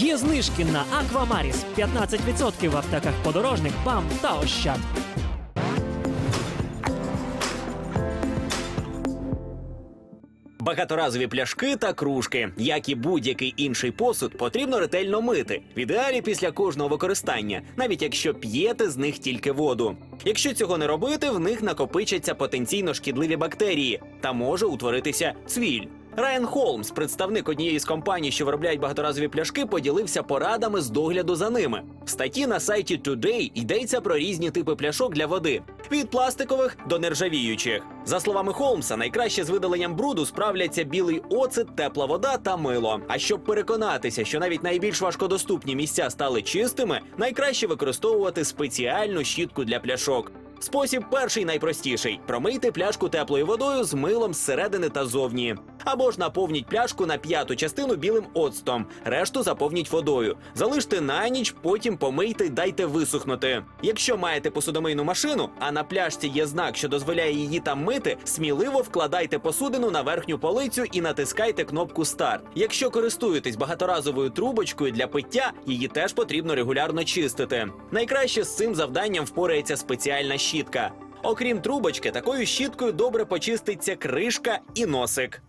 Є знижки на Аквамаріс 15% в аптеках подорожник, БАМ та Ощад. Багаторазові пляшки та кружки, як і будь-який інший посуд, потрібно ретельно мити. В ідеалі після кожного використання, навіть якщо п'єте з них тільки воду. Якщо цього не робити, в них накопичаться потенційно шкідливі бактерії та може утворитися цвіль. Райан Холмс, представник однієї з компаній, що виробляють багаторазові пляшки, поділився порадами з догляду за ними. В статті на сайті Today йдеться про різні типи пляшок для води від пластикових до нержавіючих. За словами Холмса, найкраще з видаленням бруду справляться білий оцет, тепла вода та мило. А щоб переконатися, що навіть найбільш важкодоступні місця стали чистими, найкраще використовувати спеціальну щітку для пляшок. Спосіб перший найпростіший: промийте пляшку теплою водою з милом зсередини та зовні. Або ж наповніть пляшку на п'яту частину білим оцтом, решту заповніть водою. Залиште на ніч, потім помийте дайте висохнути. Якщо маєте посудомийну машину, а на пляшці є знак, що дозволяє її там мити, сміливо вкладайте посудину на верхню полицю і натискайте кнопку Старт. Якщо користуєтесь багаторазовою трубочкою для пиття, її теж потрібно регулярно чистити. Найкраще з цим завданням впорається спеціальна щітка. Окрім трубочки, такою щіткою добре почиститься кришка і носик.